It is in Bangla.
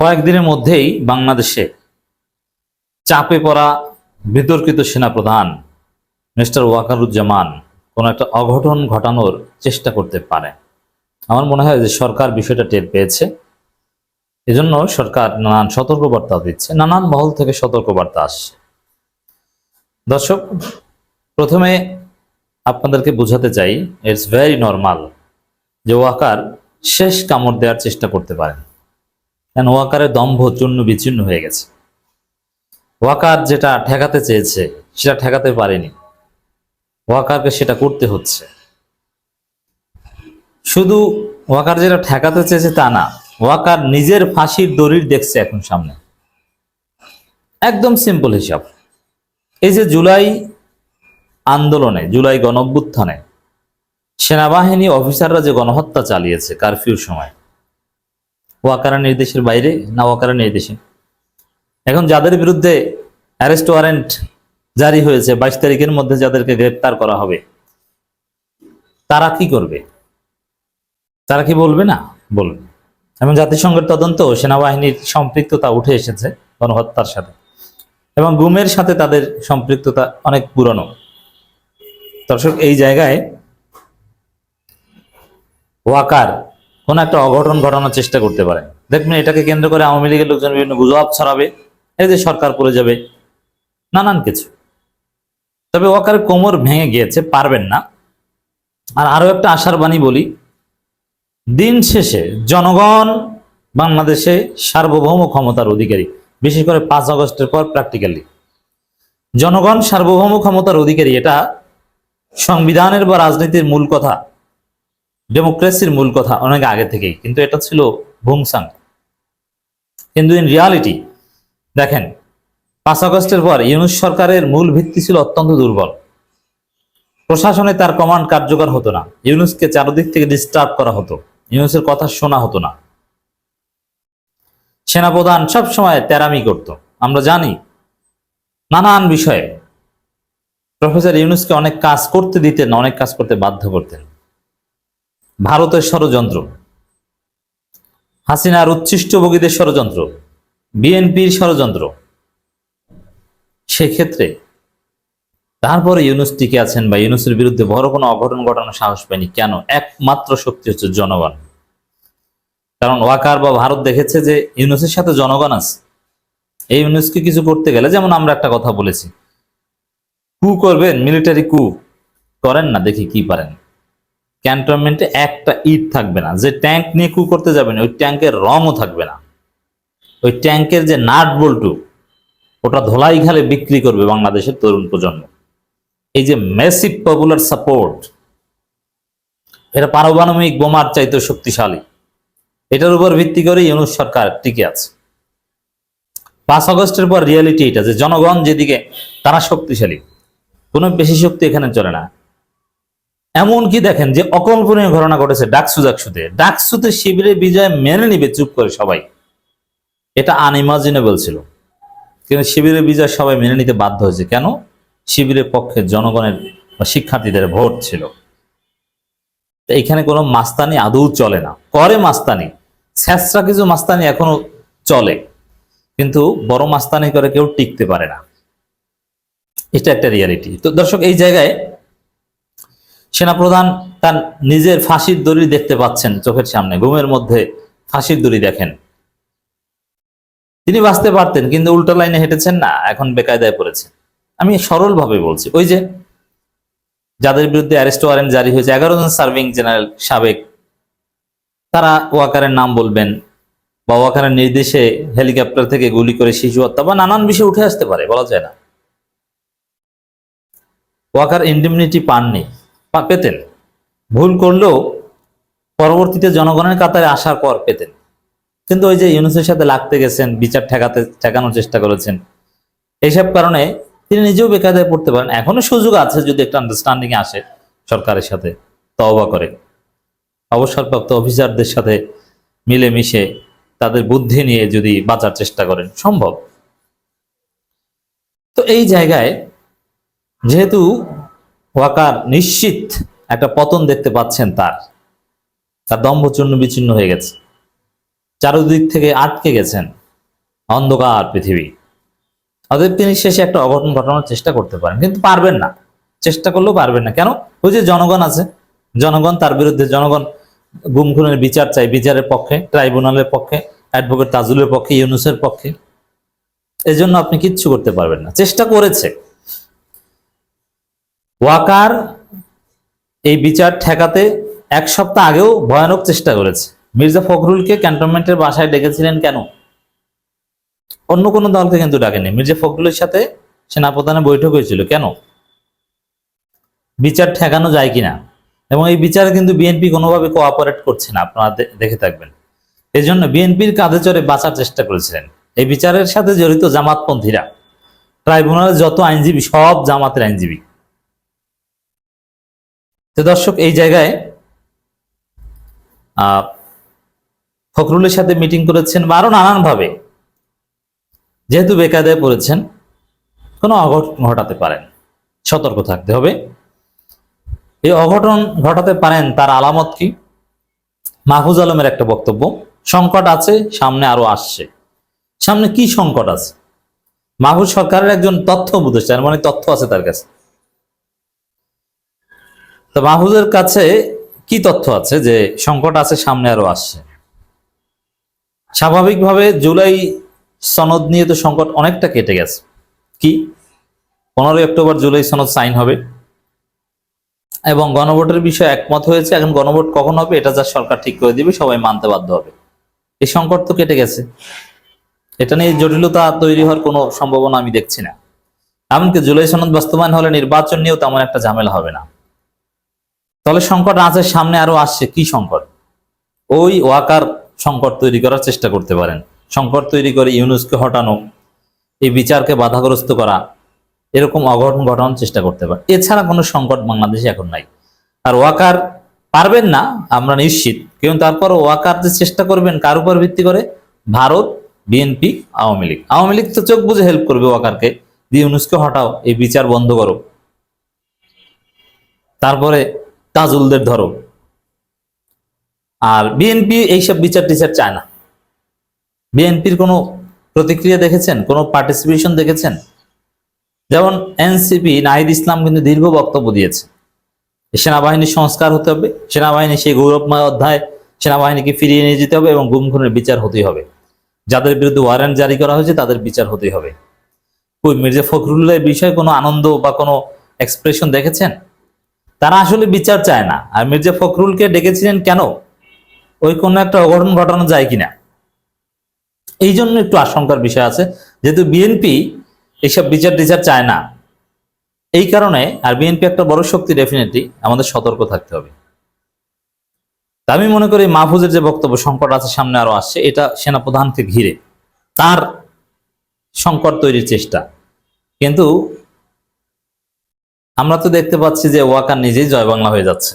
কয়েকদিনের মধ্যেই বাংলাদেশে চাপে পড়া বিতর্কিত সেনাপ্রধান মিস্টার ওয়াকারুজ্জামান কোনো একটা অঘটন ঘটানোর চেষ্টা করতে পারে। আমার মনে হয় যে সরকার বিষয়টা টের পেয়েছে। এজন্য সরকার নানান সতর্কবার্তা দিচ্ছে, নানান মহল থেকে সতর্কবার্তা আসছে। দর্শক, প্রথমে আপনাদেরকে বোঝাতে চাই ইটস ভেরি নর্মাল যে ওয়াকার শেষ কামড় দেওয়ার চেষ্টা করতে পারেন। কেন ওয়াকারের দম্ভ চূর্ণ বিচ্ছিন্ন হয়ে গেছে। ওয়াকার যেটা ঠেকাতে চেয়েছে, সেটা ঠেকাতে পারেনি। ওয়াকারকে সেটা করতে হচ্ছে। শুধু ওয়াকার যেটা ঠেকাতে চেয়েছে তা না, ওয়াকার নিজের ফাঁসির দড়ির দেখছে এখন সামনে। একদম সিম্পল হিসাব। এই যে জুলাই আন্দোলনে, জুলাই গণঅভ্যুত্থানে, সেনাবাহিনী অফিসাররা যে গণহত্যা চালিয়েছে কারফিউর সময় ওয়াকারের নির্দেশের বাইরে না ওয়াকারের নির্দেশে। এখন যাদের বিরুদ্ধে অ্যারেস্ট ওয়ারেন্ট জারি হয়েছে বাইশ তারিখের মধ্যে যাদেরকে গ্রেপ্তার করা হবে, তারা কি করবে? তারা কি বলবে না? বলবে। এবং জাতিসংঘের তদন্ত সেনাবাহিনীর সম্পৃক্ততা উঠে এসেছে গণহত্যার সাথে। এবং গুমের সাথে তাদের সম্পৃক্ততা অনেক পুরনো। দর্শক, এই জায়গায় ওয়াকার কোন একটা অঘটন ঘটানোর চেষ্টা করতে পারে। দেখবেন এটাকে কেন্দ্র করে আওয়ামী লীগের লোকজন বিভিন্ন গুজব ছড়াবে, এই যে সরকার পড়ে যাবে, নানান কিছু। তবে ওয়াকার কোমর ভেঙে গিয়েছে, পারবেন না। আর আরও একটা আশার বাণী বলি, দিন শেষে জনগণ বাংলাদেশে সার্বভৌম ক্ষমতার অধিকারী, বিশেষ করে পাঁচ আগস্টের পর প্র্যাকটিক্যালি জনগণ সার্বভৌম ক্ষমতার অধিকারী, এটা সংবিধানের বা রাজনীতির মূল কথা। ডেমোক্রেসির মূল কথা অনেক আগে থেকেই, কিন্তু এটা ছিল ভুংসাং। কিন্তু ইন রিয়ালিটি দেখেন, পাঁচ আগস্টের পর ইউনুস সরকারের মূল ভিত্তি ছিল অত্যন্ত দুর্বল। প্রশাসনে তার কমান্ড কার্যকর হতো না। ইউনুসকে চারদিক থেকে ডিস্টার্ব করা হতো। ইউনুসের কথা শোনা হতো না। সেনাপ্রধান সব সময় তেরামি করত। আমরা জানি, নানান বিষয়ে প্রফেসর ইউনুসকে অনেক কাজ করতে দিতেন, অনেক কাজ করতে বাধ্য করতেন। ভারতের ষড়যন্ত্র। হাসিনার উচ্ছিষ্টভোগীদের ষড়যন্ত্র, বিএনপির ষড়যন্ত্র। সেক্ষেত্রে তারপরে ইউনুস টিকে আছেন বা ইউনুসের বিরুদ্ধে বড় কোনো অঘটন ঘটানোর সাহস পায়নি, কেন? একমাত্র শক্তি হচ্ছে জনগণ। কারণ ওয়াকার বা ভারত দেখেছে যে ইউনুসের সাথে জনগণ আছে। এই ইউনুসকে কিছু করতে গেলে, যেমন আমরা একটা কথা বলেছি, কু করবেন? মিলিটারি কু? করেন না, দেখি কি পারেন। ক্যান্টনমেন্টে একটা ইট থাকবে না, যে ট্যাঙ্ক নিয়ে কু করতে যাবেন, ওই ট্যাঙ্কের রঙও থাকবে না। ওই ট্যাঙ্কের যে নাট বল্টু, ওটা ধোলাই খালে বিক্রি করবে বাংলাদেশের তরুণ প্রজন্ম। এই যে মেসিভ পপুলার সাপোর্ট এটা পারমাণবিক বোমার চাইতে শক্তিশালী। এটার উপর ভিত্তি করে ইউনুস সরকার টিকে আছে। পাঁচ আগস্টের পর রিয়ালিটি এটা, যে জনগণ যেদিকে, তারা শক্তিশালী। কোনো বেশি শক্তি এখানে চলে না। এমন কি দেখেন যে অকল্পনীয় ঘটনা ঘটেছে ডাকসু ডাকসুতে। ডাকসুতে শিবিরে বিজয় মেনে নিবে চুপ করে সবাই। এটা আনইমাজিনেবল ছিল। কিন্তু শিবিরের বিজয় সবাই মেনে নিতে বাধ্য হয়েছে। কেন? শিবিরের পক্ষে জনগণের শিক্ষার্থীদের ভোট ছিল। এখানে কোনো মাস্তানি আদৌ চলে না। করে মাস্তানি। স্যাঁচরা কিছু মাস্তানি এখনও চলে। কিন্তু বড় মাস্তানি করে কেউ টিকতে পারে না। এটা একটা রিয়ালিটি তো দর্শক, এই জায়গায় সেনাপ্রধান তার নিজের ফাঁসির দড়ি দেখতে পাচ্ছেন চোখের সামনে, ঘুমের মধ্যে ফাঁসির দড়ি দেখেন। তিনি বাঁচতে পারতেন, কিন্তু উল্টো লাইনে হেঁটেছেন না, এখন বেকায়দায় পড়েছেন। আমি সরলভাবে বলছি, ওই যে যাদের বিরুদ্ধে অ্যারেস্ট ওয়ারেন্ট জারি হয়েছে, এগারো জন সার্ভিং জেনারেল সাবেক, তারা ওয়াকারের নাম বলবেন বা ওয়াকারের নির্দেশে হেলিকপ্টার থেকে গুলি করে শিশু হত্যা বা নানান বিষয় উঠে আসতে পারে, বলা যায় না। ওয়াকার ইন্ডিমনিটি পাননি। পা- পেতেন। ভুল করলেও পরবর্তীতে জনগণের কাতারে আসার পর পেতেন। কিন্তু ওই যে ইউনুসের সাথে লাগতে গেছেন, বিচার ঠেকাতে, ঠেকানোর চেষ্টা করেছেন, এইসব কারণে তিনি নিজেও বেকায়দায় পড়তে পারেন। এখনও সুযোগ আছে যদি একটা আন্ডারস্ট্যান্ডিং আসে সরকারের সাথে, তওবা করে। অবসরপ্রাপ্ত অফিসারদের সাথে মিলেমিশে তাদের বুদ্ধি নিয়ে যদি বাঁচার চেষ্টা করেন, সম্ভব। তো এই জায়গায় যেহেতু ওয়াকার নিশ্চিত একটা পতন দেখতে পাচ্ছেন তার। তার দম্ভ চূর্ণ বিচ্ছিন্ন হয়ে গেছে। চারদিক থেকে আটকে গেছেন অন্ধকার পৃথিবী। অতএব তিনি শেষে একটা অঘটন ঘটানোর চেষ্টা করতে পারেন, কিন্তু পারবেন না। চেষ্টা করলেও পারবেন না। কেন? ওই যে জনগণ আছে। জনগণ, তার বিরুদ্ধে জনগণ গুম খুনের বিচার চাই বিচারের পক্ষে, ট্রাইব্যুনালের পক্ষে, অ্যাডভোকেট তাজুলের পক্ষে, ইউনুসের পক্ষে। এজন্য আপনি কিচ্ছু করতে পারবেন না। চেষ্টা করেছে। ওয়াকার এই বিচার ঠেকাতে এক সপ্তাহ আগেও ভয়ানক চেষ্টা করেছে। মির্জা ফখরুলকে ক্যান্টনমেন্টের বাসায় ডেকেছিলেন কেন? অন্য কোনো দলকে কিন্তু ডাকেনি। মির্জা ফখরুলের সাথে সেনাপ্রধানের বৈঠক হয়েছিল। কেন? বিচার ঠেকানো যায় কিনা? এবং এই বিচারে কিন্তু বিএনপি কোনোভাবে কোঅপারেট করছে না। আপনারা দেখে থাকবেন। এই জন্য বিএনপির কাঁধে চড়ে বাঁচার চেষ্টা করেছিলেন। এই বিচারের সাথে জড়িত জামাতপন্থীরা। ট্রাইব্যুনালের যত আইনজীবী, সব জামাতের আইনজীবী। তো দর্শক, এই জায়গায় ফখরুলের সাথে মিটিং করেছেন বা আরও নানানভাবে, যেহেতু বেকায়দায় পড়েছেন, কোনো অঘটন ঘটাতে পারেন, সতর্ক থাকতে হবে। এই অঘটন ঘটাতে পারেন তার আলামত কি? মাহফুজ আলমের একটা বক্তব্য, সংকট আছে, সামনে আরও আসছে। সামনে কি সংকট আছে? মাহফুজ সরকারের একজন তথ্য উপদেষ্টা মানে তথ্য আছে তার কাছে। তো মাহফুজের কাছে কি তথ্য আছে যে সংকট আছে, সামনে আরও আসছে? স্বাভাবিকভাবে জুলাই সনদ নিয়ে তো সংকট অনেকটা কেটে গেছে। কি? পনেরোই অক্টোবর জুলাই সনদ সাইন হবে। এবং গণভোটের বিষয়ে একমত হয়েছে, এখন গণভোট কখন হবে এটা যা সরকার ঠিক করে দিবে, সবাই মানতে বাধ্য হবে। এই সংকট তো কেটে গেছে। এটা নিয়ে জটিলতা তৈরি হওয়ার কোনো সম্ভাবনা আমি দেখছি না। এমনকি জুলাই সনদ বাস্তবায়ন হলে নির্বাচন নিয়েও তেমন একটা ঝামেলা হবে না। তাহলে সংকট আছে সামনে আরও আসছে, কি সংকট? ওই ওয়াকার সংকট তৈরি করার চেষ্টা করতে পারেন। সংকট তৈরি করে ইউনুসকে হটানো, এই বিচারকে বাধাগ্রস্ত করা, এরকম অঘটন ঘটানোর চেষ্টা করতে পারে। এছাড়া কোনো সংকট বাংলাদেশে এখন নাই। আর ওয়াকার পারবেন না, আমরা নিশ্চিত। কিন্তু তারপর ওয়াকার যে চেষ্টা করবেন, কার উপর ভিত্তি করে? ভারত, বিএনপি, আওয়ামী লীগ। আওয়ামী লীগ তো চোখ বুঝে হেল্প করবে ওয়াকারকে, দিয়ে ইউনুসকে হটাও, এই বিচার বন্ধ করো। তারপরে তাজুলদের ধরো আর বিএনপি এইসব বিচার টিচার চায় না। বিএনপির কোনো প্রতিক্রিয়া দেখেছেন? কোনো পার্টিসিপেশন দেখেছেন? যেমন এনসিপি নাহিদ ইসলাম কিন্তু দীর্ঘ বক্তব্য দিয়েছে। সেনাবাহিনীর সংস্কার হতে হবে। সেনাবাহিনী সেই গৌরবময় অধ্যায় সেনাবাহিনীকে ফিরিয়ে নিয়ে যেতে হবে এবং গুম খুনের বিচার হতেই হবে। যাদের বিরুদ্ধে ওয়ারেন্ট জারি করা হয়েছে, তাদের বিচার হতেই হবে। মির্জা ফখরুল্লাহ বিষয়ে কোনো আনন্দ বা কোনো এক্সপ্রেশন দেখেছেন? তারা আসলে বিচার চায় না। আর মির্জা ফখরুলকে ডেকেছিলেন কেন? ওই কোনো একটা অঘটন ঘটানো যায় কিনা? এই জন্য একটু আশঙ্কার বিষয় আছে। যেহেতু বিএনপি এইসব বিচার টিচার চায় না, এই কারণে আর বিএনপি একটা বড় শক্তি ডেফিনেটলি আমাদের সতর্ক থাকতে হবে। আমি মনে করি মাহফুজের যে বক্তব্য সংকট আছে সামনে আরও আসছে, এটা সেনাপ্রধানকে ঘিরে। তার সংকট তৈরির চেষ্টা। কিন্তু আমরা তো দেখতে পাচ্ছি যে ওয়াকার নিজেই জয় বাংলা হয়ে যাচ্ছে।